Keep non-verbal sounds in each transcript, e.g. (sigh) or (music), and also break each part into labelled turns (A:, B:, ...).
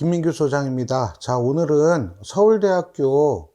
A: 김민규 소장입니다. 자, 오늘은 서울대학교에서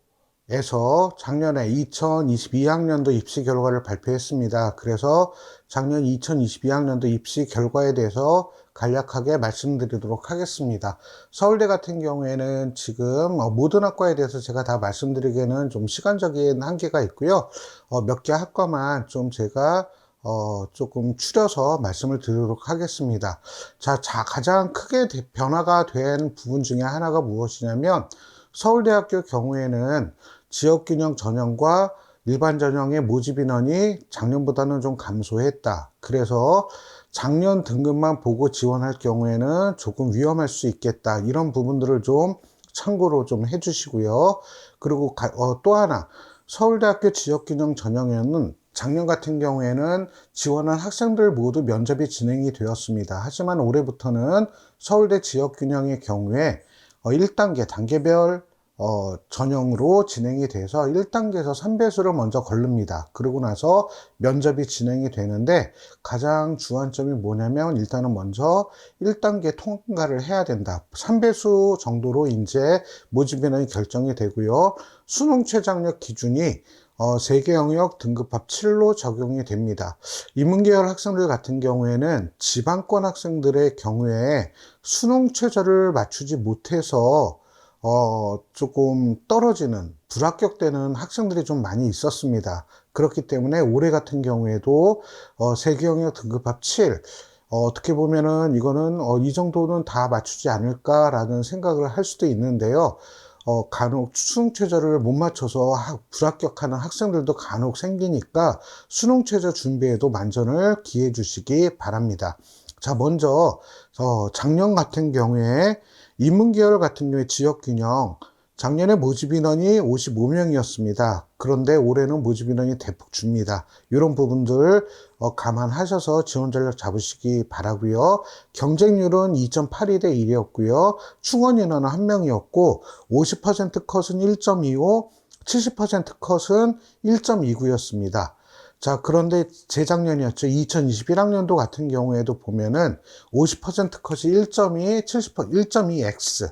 A: 작년에 2022학년도 입시 결과를 발표했습니다. 그래서 작년 2022학년도 입시 결과에 대해서 간략하게 말씀드리도록 하겠습니다. 서울대 같은 경우에는 지금 어, 모든 학과에 대해서 제가 다 말씀드리기에는 좀 시간적인 한계가 있고요. 어, 몇개 학과만 좀 제가 어, 조금 추려서 말씀을 드리도록 하겠습니다. 자, 자, 가장 크게 대- 변화가 된 부분 중에 하나가 무엇이냐면, 서울대학교 경우에는 지역균형 전형과 일반 전형의 모집 인원이 작년보다는 좀 감소했다. 그래서 작년 등급만 보고 지원할 경우에는 조금 위험할 수 있겠다. 이런 부분들을 좀 참고로 좀 해주시고요. 그리고 가- 어, 또 하나, 서울대학교 지역균형 전형에는 작년 같은 경우에는 지원한 학생들 모두 면접이 진행이 되었습니다. 하지만 올해부터는 서울대 지역균형의 경우에 어, 1단계 단계별 어, 전형으로 진행이 돼서 1단계에서 3배수를 먼저 걸릅니다. 그러고 나서 면접이 진행이 되는데 가장 주안점이 뭐냐면 일단은 먼저 1단계 통과를 해야 된다. 3배수 정도로 이제 모집 인원이 결정이 되고요. 수능 최장력 기준이 어, 세계 영역 등급합 7로 적용이 됩니다. 인문계열 학생들 같은 경우에는 지방권 학생들의 경우에 수능 최저를 맞추지 못해서 어, 조금 떨어지는, 불합격되는 학생들이 좀 많이 있었습니다. 그렇기 때문에 올해 같은 경우에도 어, 세계 영역 등급합 7, 어, 떻게 보면은 이거는 어, 이 정도는 다 맞추지 않을까라는 생각을 할 수도 있는데요. 어, 간혹 수능 최저를 못 맞춰서 학- 불합격하는 학생들도 간혹 생기니까 수능 최저 준비에도 만전을 기해 주시기 바랍니다. 자, 먼저 어, 작년 같은 경우에 인문계열 같은 경우에 지역균형 작년에 모집 인원이 55명이었습니다. 그런데 올해는 모집 인원이 대폭 줍니다. 이런 부분들 어, 감안하셔서 지원 전략 잡으시기 바라고요. 경쟁률은 2.81대 1이었고요. 충원 인원은 1명이었고 50% 컷은 1.25, 70% 컷은 1.29였습니다. 자, 그런데 재작년이었죠. 2021학년도 같은 경우에도 보면은 50% 컷이 1.2, 70%, 1.2x,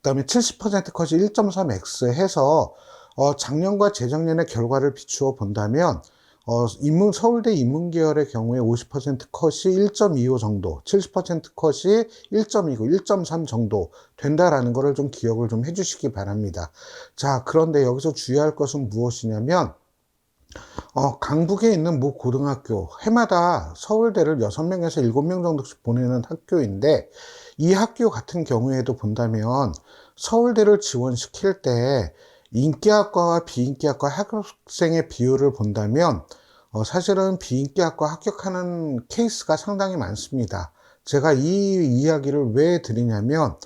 A: 그 다음에 70% 컷이 1.3x 해서, 어, 작년과 재작년의 결과를 비추어 본다면, 어, 인문, 서울대 인문계열의 경우에 50% 컷이 1.25 정도, 70% 컷이 1.29, 1.3 정도 된다라는 것을 좀 기억을 좀 해주시기 바랍니다. 자, 그런데 여기서 주의할 것은 무엇이냐면, 어, 강북에 있는 모 고등학교, 해마다 서울대를 6명에서 7명 정도씩 보내는 학교인데, 이 학교 같은 경우에도 본다면, 서울대를 지원시킬 때, 인기학과와 비인기학과 학생의 비율을 본다면, 어, 사실은 비인기학과 합격하는 케이스가 상당히 많습니다. 제가 이 이야기를 왜 드리냐면,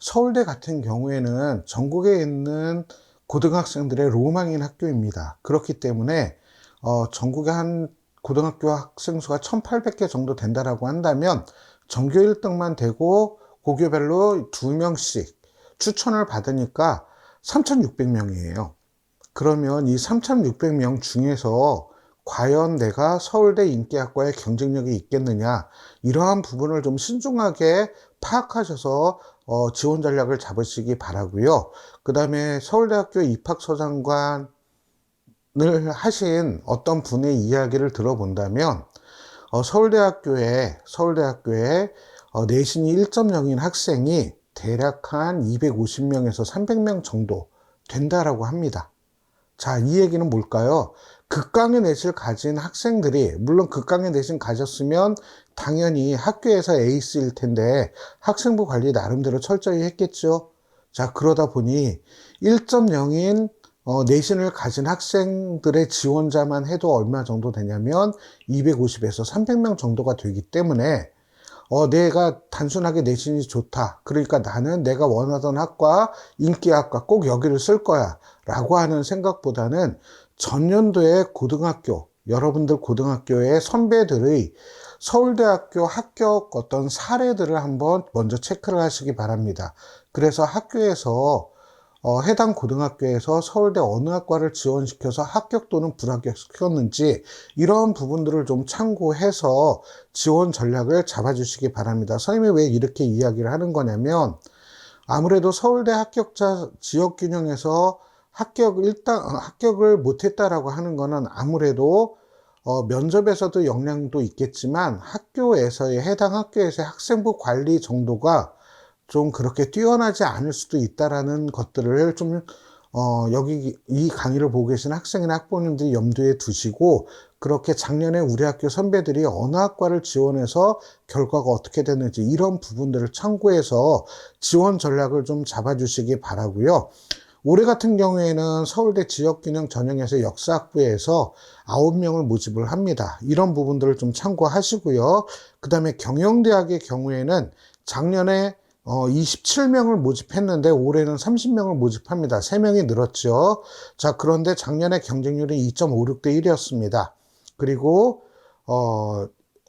A: 서울대 같은 경우에는 전국에 있는 고등학생들의 로망인 학교입니다. 그렇기 때문에 어, 전국에 한 고등학교 학생 수가 1,800개 정도 된다라고 한다면 전교 1등만 되고 고교별로 2명씩 추천을 받으니까 3,600명이에요. 그러면 이 3,600명 중에서 과연 내가 서울대 인기학과의 경쟁력이 있겠느냐 이러한 부분을 좀 신중하게 파악하셔서 어, 지원 전략을 잡으시기 바라고요. 그 다음에 서울대학교 입학서장관을 하신 어떤 분의 이야기를 들어본다면 어, 서울대학교에 서울대학교에 어, 내신이 1.0인 학생이 대략 한 250명에서 300명 정도 된다라고 합니다. 자, 이 얘기는 뭘까요? 극강의 내신을 가진 학생들이, 물론 극강의 내신 가졌으면 당연히 학교에서 에이스일 텐데 학생부 관리 나름대로 철저히 했겠죠. 자, 그러다 보니 1.0인 어, 내신을 가진 학생들의 지원자만 해도 얼마 정도 되냐면 250에서 300명 정도가 되기 때문에 어, 내가 단순하게 내신이 좋다. 그러니까 나는 내가 원하던 학과, 인기학과 꼭 여기를 쓸 거야. 라고 하는 생각보다는 전년도에 고등학교, 여러분들 고등학교의 선배들의 서울대학교 합격 어떤 사례들을 한번 먼저 체크를 하시기 바랍니다. 그래서 학교에서 어, 해당 고등학교에서 서울대 어느 학과를 지원시켜서 합격 또는 불합격 시켰는지 이런 부분들을 좀 참고해서 지원 전략을 잡아주시기 바랍니다. 선생님이 왜 이렇게 이야기를 하는 거냐면 아무래도 서울대 합격자 지역 균형에서 합격 일단 어, 합격을 못했다라고 하는 거는 아무래도 어, 면접에서도 영향도 있겠지만 학교에서의 해당 학교에서의 학생부 관리 정도가 좀 그렇게 뛰어나지 않을 수도 있다라는 것들을 좀 어, 여기 이 강의를 보고 계신 학생이나 학부모님들이 염두에 두시고 그렇게 작년에 우리 학교 선배들이 어느 학과를 지원해서 결과가 어떻게 됐는지 이런 부분들을 참고해서 지원 전략을 좀 잡아주시기 바라고요. 올해 같은 경우에는 서울대 지역균형 전형에서 역사학부에서 9명을 모집을 합니다. 이런 부분들을 좀 참고하시고요. 그 다음에 경영대학의 경우에는 작년에 어, 27명을 모집했는데 올해는 30명을 모집합니다. 3명이 늘었죠. 자, 그런데 작년에 경쟁률이 2.56대 1이었습니다. 그리고 어,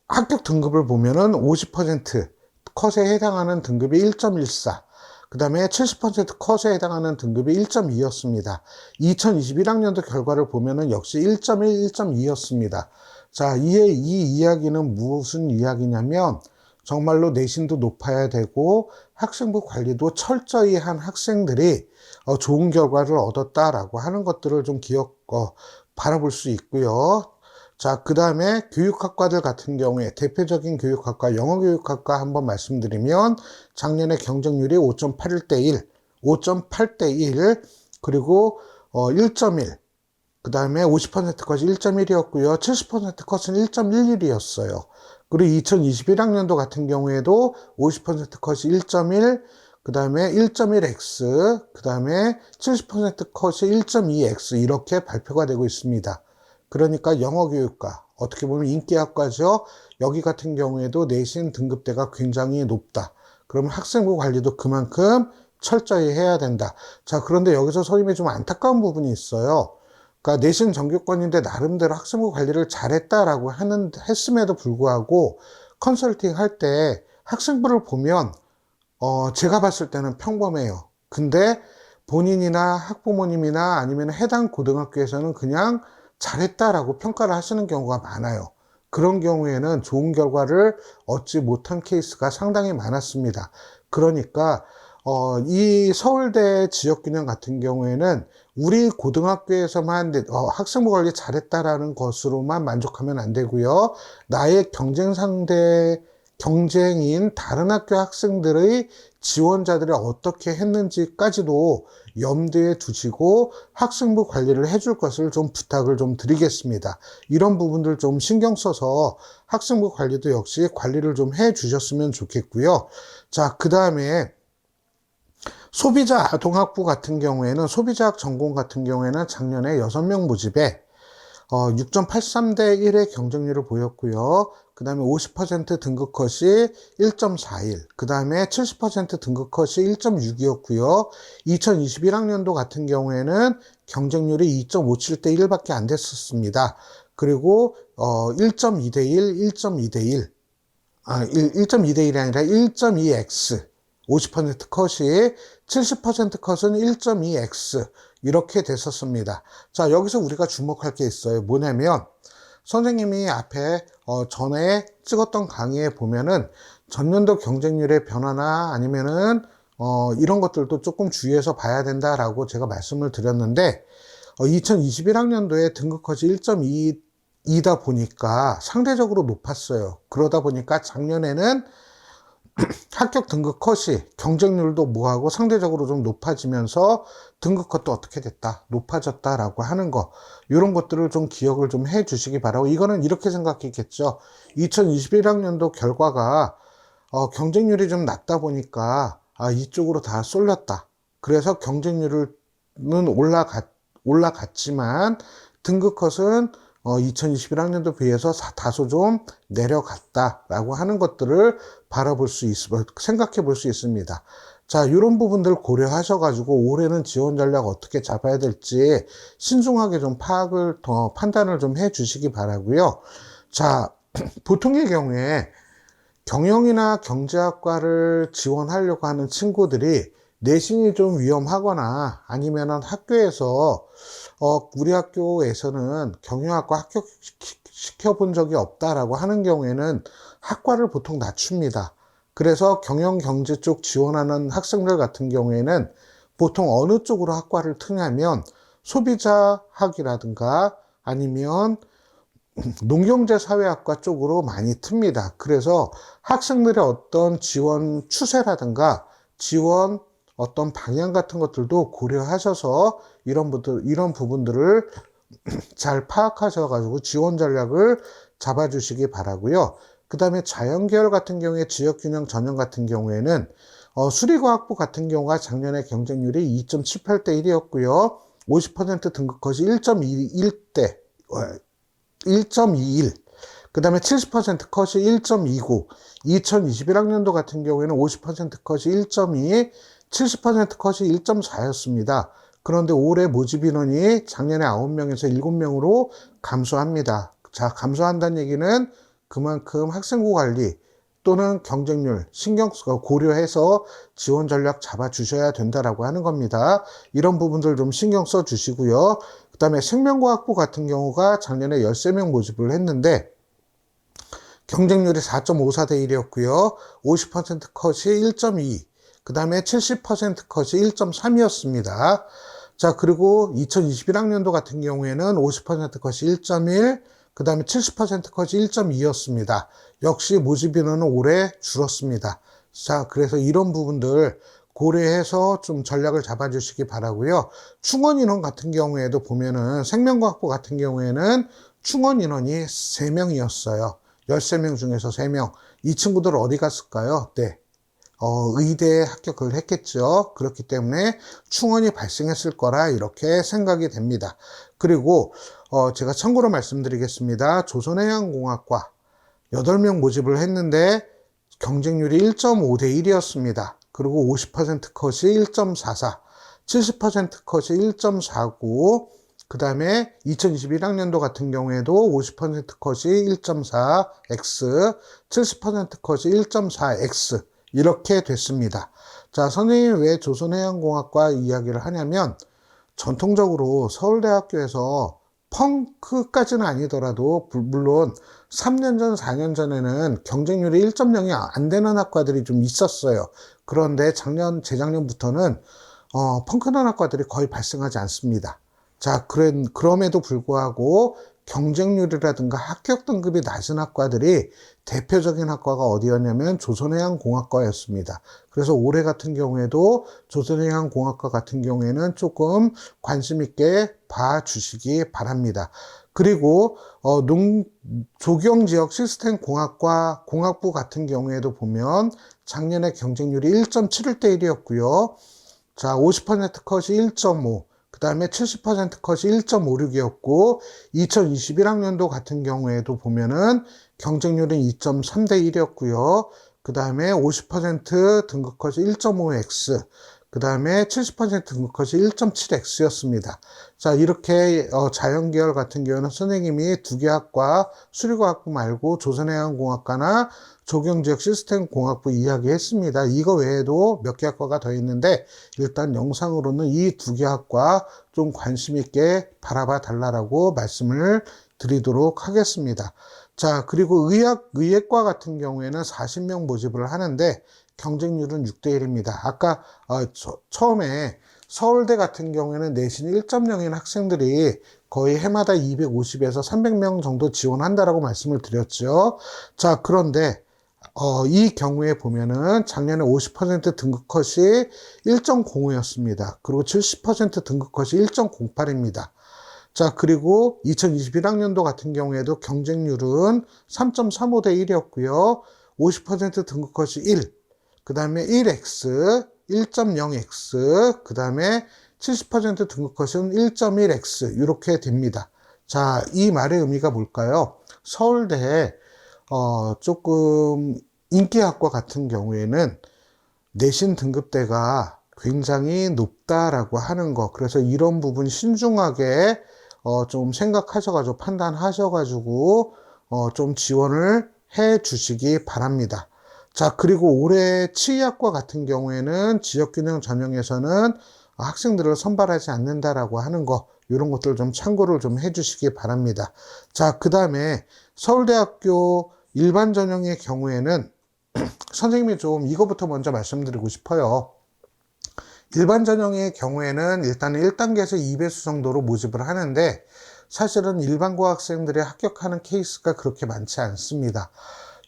A: 합격 등급을 보면은 50% 컷에 해당하는 등급이 1.14. 그 다음에 70% 컷에 해당하는 등급이 1.2였습니다. 2021학년도 결과를 보면은 역시 1.1, 1.2였습니다. 자, 이에 이 이야기는 무슨 이야기냐면 정말로 내신도 높아야 되고 학생부 관리도 철저히 한 학생들이 어, 좋은 결과를 얻었다라고 하는 것들을 좀 기억, 어, 바라볼 수 있고요. 자, 그 다음에 교육학과들 같은 경우에 대표적인 교육학과, 영어교육학과 한번 말씀드리면 작년에 경쟁률이 5.81 대 1, 5.8 대 1, 그리고 어, 1.1, 그 다음에 50%까지 1.1이었고요. 70% 컷은 1.11이었어요. 그리고 2021학년도 같은 경우에도 50% 컷이 1.1, 그 다음에 1.1x, 그 다음에 70% 컷이 1.2x 이렇게 발표가 되고 있습니다. 그러니까 영어교육과 어떻게 보면 인기학과죠. 여기 같은 경우에도 내신 등급대가 굉장히 높다. 그러면 학생부 관리도 그만큼 철저히 해야 된다. 자, 그런데 여기서 선생님이 좀 안타까운 부분이 있어요. 그러니까 내신 정규권인데 나름대로 학생부 관리를 잘했다라고 하는 했음에도 불구하고 컨설팅 할 때 학생부를 보면 어 제가 봤을 때는 평범해요. 근데 본인이나 학부모님이나 아니면 해당 고등학교에서는 그냥 잘했다라고 평가를 하시는 경우가 많아요. 그런 경우에는 좋은 결과를 얻지 못한 케이스가 상당히 많았습니다. 그러니까 어, 이 서울대 지역균형 같은 경우에는 우리 고등학교에서만 어, 학생부 관리 잘했다라는 것으로만 만족하면 안 되고요. 나의 경쟁 상대 경쟁인 다른 학교 학생들의 지원자들이 어떻게 했는지까지도 염두에 두시고 학생부 관리를 해줄 것을 좀 부탁을 좀 드리겠습니다. 이런 부분들 좀 신경 써서 학생부 관리도 역시 관리를 좀 해 주셨으면 좋겠고요. 자, 그 다음에 소비자 아동학부 같은 경우에는 소비자학 전공 같은 경우에는 작년에 6명 모집에 어, 6.83대 1의 경쟁률을 보였고요. 그 다음에 50% 등급 컷이 1.41, 그 다음에 70% 등급 컷이 1.6이었고요. 2021학년도 같은 경우에는 경쟁률이 2.57대 1밖에 안 됐었습니다. 그리고 어, 1.2대 1, 1.2대 1, 아, 1.2대 1이 아니라 1.2x, 50% 컷이 70% 컷은 1.2x 이렇게 됐었습니다. 자, 여기서 우리가 주목할 게 있어요. 뭐냐면 선생님이 앞에 어, 전에 찍었던 강의에 보면은 전년도 경쟁률의 변화나 아니면은 어, 이런 것들도 조금 주의해서 봐야 된다라고 제가 말씀을 드렸는데 어, 2021학년도에 등급 컷이 1.2이다 보니까 상대적으로 높았어요. 그러다 보니까 작년에는 (clears throat) 합격 등급 컷이 경쟁률도 뭐하고 상대적으로 좀 높아지면서 등급 컷도 어떻게 됐다 높아졌다라고 하는 거 이런 것들을 좀 기억을 좀 해 주시기 바라고 이거는 이렇게 생각했겠죠. 2021학년도 결과가 어, 경쟁률이 좀 낮다 보니까 아, 이쪽으로 다 쏠렸다. 그래서 경쟁률은 올라갔 올라갔지만 등급 컷은 어, 2021학년도 비해서 다소 좀 내려갔다라고 하는 것들을 바라볼 수 있, 생각해 볼 수 있습니다. 자, 이런 부분들 고려하셔가지고 올해는 지원 전략 어떻게 잡아야 될지 신중하게 좀 파악을 더 판단을 좀 해 주시기 바라고요. 자, (clears throat) 보통의 경우에 경영이나 경제학과를 지원하려고 하는 친구들이 내신이 좀 위험하거나 아니면은 학교에서 어, 우리 학교에서는 경영학과 합격시켜 본 적이 없다라고 하는 경우에는 학과를 보통 낮춥니다. 그래서 경영 경제 쪽 지원하는 학생들 같은 경우에는 보통 어느 쪽으로 학과를 트냐면 소비자 학이라든가 아니면 (clears throat) 농경제사회학과 쪽으로 많이 틉니다. 그래서 학생들의 어떤 지원 추세라든가 지원 어떤 방향 같은 것들도 고려하셔서 이런 부분, 이런 부분들을 (clears throat) 잘 파악하셔가지고 지원 전략을 잡아주시기 바라고요. 그 다음에 자연계열 같은 경우에 지역균형 전형 같은 경우에는 어, 수리과학부 같은 경우가 작년에 경쟁률이 2.78대 1이었고요. 50% 등급 컷이 1.21대, 1.21. 그 다음에 70% 컷이 1.29. 2021학년도 같은 경우에는 50% 컷이 1.2, 70% 컷이 1.4였습니다. 그런데 올해 모집 인원이 작년에 9명에서 7명으로 감소합니다. 자, 감소한다는 얘기는 그만큼 학생부 관리 또는 경쟁률 신경 고려해서 지원 전략 잡아 주셔야 된다라고 하는 겁니다. 이런 부분들 좀 신경 써 주시고요. 그 다음에 생명과학부 같은 경우가 작년에 13명 모집을 했는데 경쟁률이 4.54대 1이었고요. 50% 컷이 1.2, 그 다음에 70% 컷이 1.3이었습니다. 자, 그리고 2021학년도 같은 경우에는 50% 컷이 1.1, 그 다음에 70% 컷이 1.2였습니다. 역시 모집 인원은 올해 줄었습니다. 자, 그래서 이런 부분들 고려해서 좀 전략을 잡아주시기 바라고요. 충원 인원 같은 경우에도 보면은 생명과학부 같은 경우에는 충원 인원이 3명이었어요. 13명 중에서 3명. 이 친구들 어디 갔을까요? 네. 어, 의대에 합격을 했겠죠. 그렇기 때문에 충원이 발생했을 거라 이렇게 생각이 됩니다. 그리고 어, 제가 참고로 말씀드리겠습니다. 조선해양공학과 8명 모집을 했는데 경쟁률이 1.5 대 1이었습니다. 그리고 50% 컷이 1.44, 70% 컷이 1.49, 그 다음에 2021학년도 같은 경우에도 50% 컷이 1.4x, 70% 컷이 1.4x 이렇게 됐습니다. 자, 선생님이 왜 조선해양공학과 이야기를 하냐면 전통적으로 서울대학교에서 펑크까지는 아니더라도 물론 3년 전, 4년 전에는 경쟁률이 1.0이 안 되는 학과들이 좀 있었어요. 그런데 작년, 재작년부터는 어, 펑크난 학과들이 거의 발생하지 않습니다. 자, 그런, 그럼에도 불구하고 경쟁률이라든가 합격 등급이 낮은 학과들이 대표적인 학과가 어디였냐면 조선해양공학과였습니다. 그래서 올해 같은 경우에도 조선해양공학과 같은 경우에는 조금 관심 있게 봐주시기 바랍니다. 그리고 어, 농 조경 지역 시스템 공학과 공학부 같은 경우에도 보면 작년에 경쟁률이 1.71대 1이었고요. 자, 50% 컷이 1.5, 그 다음에 70% 컷이 1.56이었고 2021학년도 같은 경우에도 보면은 경쟁률은 2.3대 1이었고요. 그 다음에 50% 등급 컷이 1.5x, 그 다음에 70% 등급 컷이 1.7x였습니다. 자, 이렇게 어, 자연계열 같은 경우는 선생님이 두 개 학과, 수리과학부 말고 조선해양공학과나 조경지역 시스템 공학부 이야기했습니다. 이거 외에도 몇 개 학과가 더 있는데 일단 영상으로는 이 두 개 학과 좀 관심 있게 바라봐 달라고 말씀을 드리도록 하겠습니다. 자, 그리고 의학, 의학과 같은 경우에는 40명 모집을 하는데 경쟁률은 6대 1입니다. 아까 어, 저, 처음에 서울대 같은 경우에는 내신 1.0인 학생들이 거의 해마다 250에서 300명 정도 지원한다라고 말씀을 드렸죠. 자, 그런데 어, 이 경우에 보면은 작년에 50% 등급 컷이 1.05였습니다. 그리고 70% 등급 컷이 1.08입니다. 자, 그리고 2021학년도 같은 경우에도 경쟁률은 3.35대 1이었고요. 50% 등급 컷이 1, 그 다음에 1x, 1.0x, 그 다음에 70% 등급 컷은 1.1x 이렇게 됩니다. 자, 이 말의 의미가 뭘까요? 서울대 어, 조금 인기학과 같은 경우에는 내신 등급대가 굉장히 높다라고 하는 거. 그래서 이런 부분 신중하게 어, 좀 생각하셔가지고 판단하셔가지고 어, 좀 지원을 해 주시기 바랍니다. 자, 그리고 올해 치의학과 같은 경우에는 지역균형 전형에서는 학생들을 선발하지 않는다라고 하는 거, 이런 것들 좀 참고를 좀 해주시기 바랍니다. 자, 그 다음에 서울대학교 일반 전형의 경우에는 (clears throat) 선생님이 좀 이거부터 먼저 말씀드리고 싶어요. 일반 전형의 경우에는 일단은 1단계에서 2배수 정도로 모집을 하는데 사실은 일반고 학생들이 합격하는 케이스가 그렇게 많지 않습니다.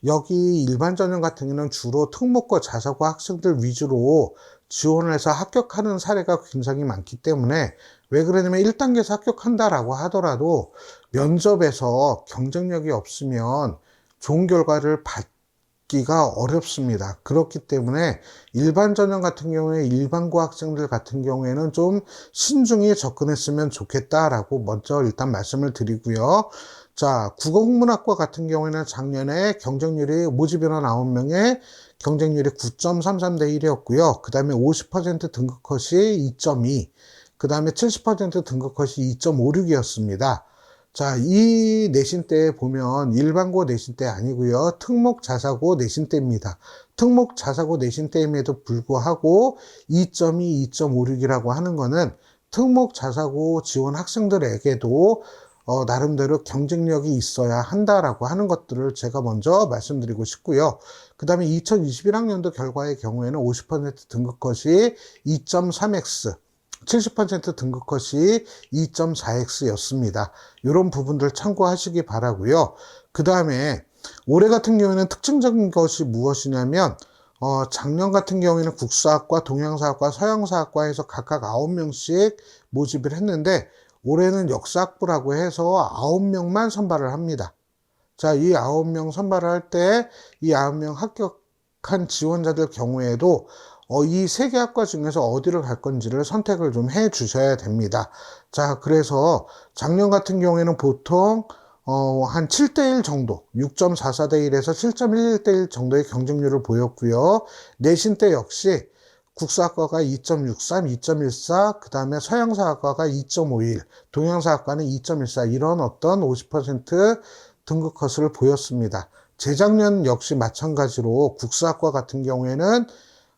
A: 여기 일반 전형 같은 경우는 주로 특목고 자사고 학생들 위주로 지원을 해서 합격하는 사례가 굉장히 많기 때문에 왜 그러냐면 1단계에서 합격한다라고 하더라도 면접에서 경쟁력이 없으면 좋은 결과를 받기가 어렵습니다. 그렇기 때문에 일반 전형 같은 경우에 일반고 학생들 같은 경우에는 좀 신중히 접근했으면 좋겠다라고 먼저 일단 말씀을 드리고요. 자, 국어국문학과 같은 경우에는 작년에 경쟁률이 모집 인원 9명에 경쟁률이 9.33 대 1이었고요. 그 다음에 50% 등급 컷이 2.2, 그 다음에 70% 등급 컷이 2.56이었습니다. 자, 이 내신 때 보면 일반고 내신 때 아니고요. 특목 자사고 내신 때입니다. 특목 자사고 내신 때임에도 불구하고 2.2, 2.56이라고 하는 거는 특목 자사고 지원 학생들에게도 어, 나름대로 경쟁력이 있어야 한다라고 하는 것들을 제가 먼저 말씀드리고 싶고요. 그 다음에 2021학년도 결과의 경우에는 50% 등급 컷이 2.3x, 70% 등급 컷이 2.4x였습니다. 이런 부분들 참고하시기 바라고요. 그 다음에 올해 같은 경우에는 특징적인 것이 무엇이냐면 어, 작년 같은 경우에는 국사학과, 동양사학과, 서양사학과에서 각각 9명씩 모집을 했는데 올해는 역사학부라고 해서 9명만 선발을 합니다. 자, 이 9명 선발을 할 때이 9명 합격한 지원자들 경우에도 어, 이 세 개 학과 중에서 어디를 갈 건지를 선택을 좀 해 주셔야 됩니다. 자, 그래서 작년 같은 경우에는 보통 어, 한 7대1 정도, 6.44대 1에서 7.11대 1 정도의 경쟁률을 보였고요. 내신 때 역시 국사학과가 2.63, 2.14, 그 다음에 서양사학과가 2.51, 동양사학과는 2.14 이런 어떤 50% 등급 컷을 보였습니다. 재작년 역시 마찬가지로 국사학과 같은 경우에는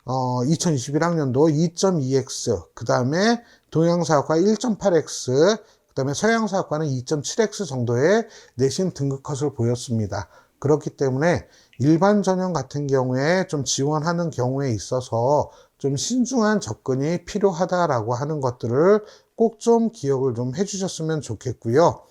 A: 어, 2021학년도 2.2x, 그 다음에 동양사학과 1.8x, 그 다음에 서양사학과는 2.7x 정도의 내신 등급 컷을 보였습니다. 그렇기 때문에 일반 전형 같은 경우에 좀 지원하는 경우에 있어서 좀 신중한 접근이 필요하다라고 하는 것들을 꼭 좀 기억을 좀 해주셨으면 좋겠고요.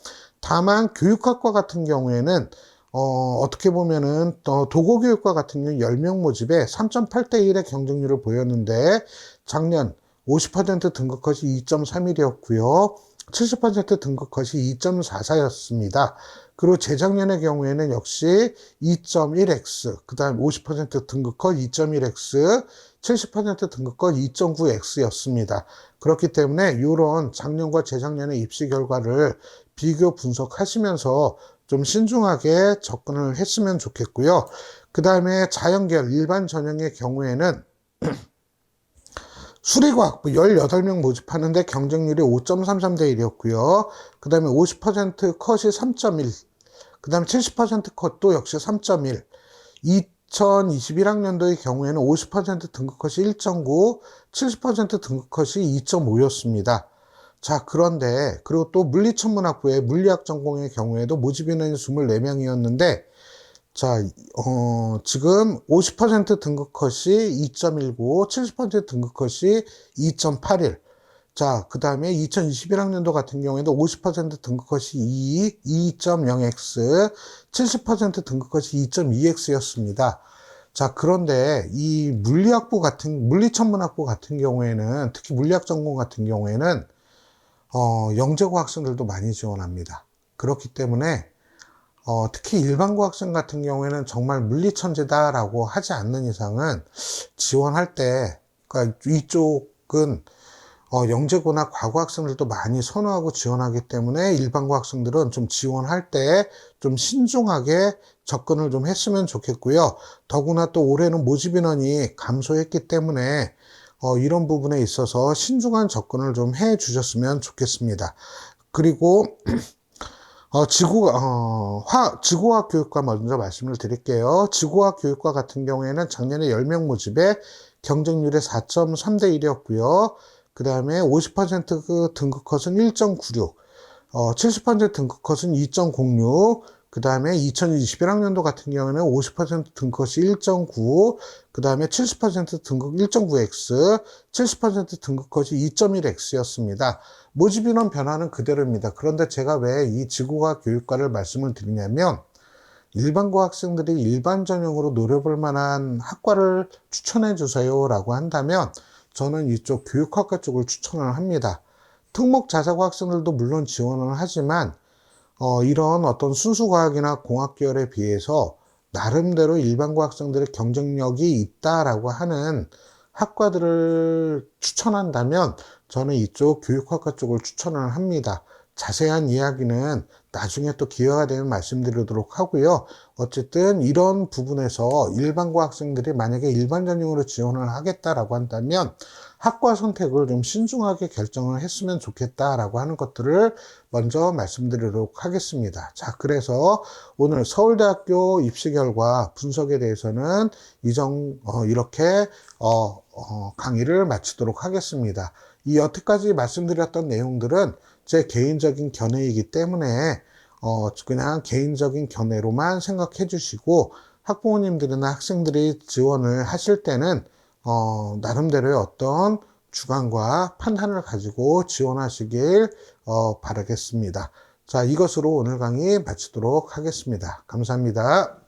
A: 다만 교육학과 같은 경우에는 어, 어떻게 보면은 또 도고교육과 같은 경우 10명 모집에 3.8대 1의 경쟁률을 보였는데 작년 50% 등급 컷이 2.31이었고요. 70% 등급 컷이 2.44였습니다. 그리고 재작년의 경우에는 역시 2.1x, 그 다음 50% 등급 컷 2.1x, 70% 등급 컷 2.9x였습니다. 그렇기 때문에 이런 작년과 재작년의 입시 결과를 비교 분석하시면서 좀 신중하게 접근을 했으면 좋겠고요. 그 다음에 자연계열 일반 전형의 경우에는 (clears throat) 수리과학부 18명 모집하는데 경쟁률이 5.33대 1이었고요. 그 다음에 50% 컷이 3.1, 그 다음에 70% 컷도 역시 3.1. 2021학년도의 경우에는 50% 등급 컷이 1.9, 70% 등급 컷이 2.5였습니다. 자, 그런데, 그리고 또 물리천문학부의 물리학 전공의 경우에도 모집인원이 24명이었는데, 자, 어, 지금 50% 등급 컷이 2.19, 70% 등급 컷이 2.81. 자, 그 다음에 2021학년도 같은 경우에도 50% 등급 컷이 2, 2.0x, 70% 등급 컷이 2.2x였습니다. 자, 그런데 이 물리학부 같은, 물리천문학부 같은 경우에는, 특히 물리학 전공 같은 경우에는, 어, 영재고 학생들도 많이 지원합니다. 그렇기 때문에, 어, 특히 일반고 학생 같은 경우에는 정말 물리천재다라고 하지 않는 이상은 지원할 때, 그러니까 이쪽은 어, 영재고나 과거 학생들도 많이 선호하고 지원하기 때문에 일반고 학생들은 좀 지원할 때 좀 신중하게 접근을 좀 했으면 좋겠고요. 더구나 또 올해는 모집 인원이 감소했기 때문에 어, 이런 부분에 있어서 신중한 접근을 좀 해 주셨으면 좋겠습니다. 그리고 (clears throat) 어, 지구, 어, 화, 지구화학 교육과 먼저 말씀을 드릴게요. 지구화학 교육과 같은 경우에는 작년에 10명 모집에 경쟁률이 4.3대 1이었고요. 그 다음에 50%그 등급 컷은 1.96, 어, 70% 등급 컷은 2.06, 그 다음에 2021학년도 같은 경우는 50% 등급것이 1.9, 그 다음에 70% 등급 1.9x, 70% 등급것이 2.1x였습니다. 모집 인원 변화는 그대로입니다. 그런데 제가 왜 이 지구과학 교육과를 말씀을 드리냐면, 일반고 학생들이 일반 전형으로 노려볼 만한 학과를 추천해 주세요라고 한다면, 저는 이쪽 교육학과 쪽을 추천을 합니다. 특목 자사고 학생들도 물론 지원을 하지만, 어, 이런 어떤 순수과학이나 공학 계열에 비해서 나름대로 일반고 학생들의 경쟁력이 있다라고 하는 학과들을 추천한다면 저는 이쪽 교육학과 쪽을 추천을 합니다. 자세한 이야기는 나중에 또 기회가 되면 말씀드리도록 하고요. 어쨌든 이런 부분에서 일반고 학생들이 만약에 일반 전형으로 지원을 하겠다라고 한다면 학과 선택을 좀 신중하게 결정을 했으면 좋겠다라고 하는 것들을 먼저 말씀드리도록 하겠습니다. 자, 그래서 오늘 서울대학교 입시 결과 분석에 대해서는 이정 어, 이렇게 어, 어, 강의를 마치도록 하겠습니다. 이 여태까지 말씀드렸던 내용들은 제 개인적인 견해이기 때문에 어, 그냥 개인적인 견해로만 생각해 주시고 학부모님들이나 학생들이 지원을 하실 때는 어, 나름대로의 어떤 주관과 판단을 가지고 지원하시길 어, 바라겠습니다. 자, 이것으로 오늘 강의 마치도록 하겠습니다. 감사합니다.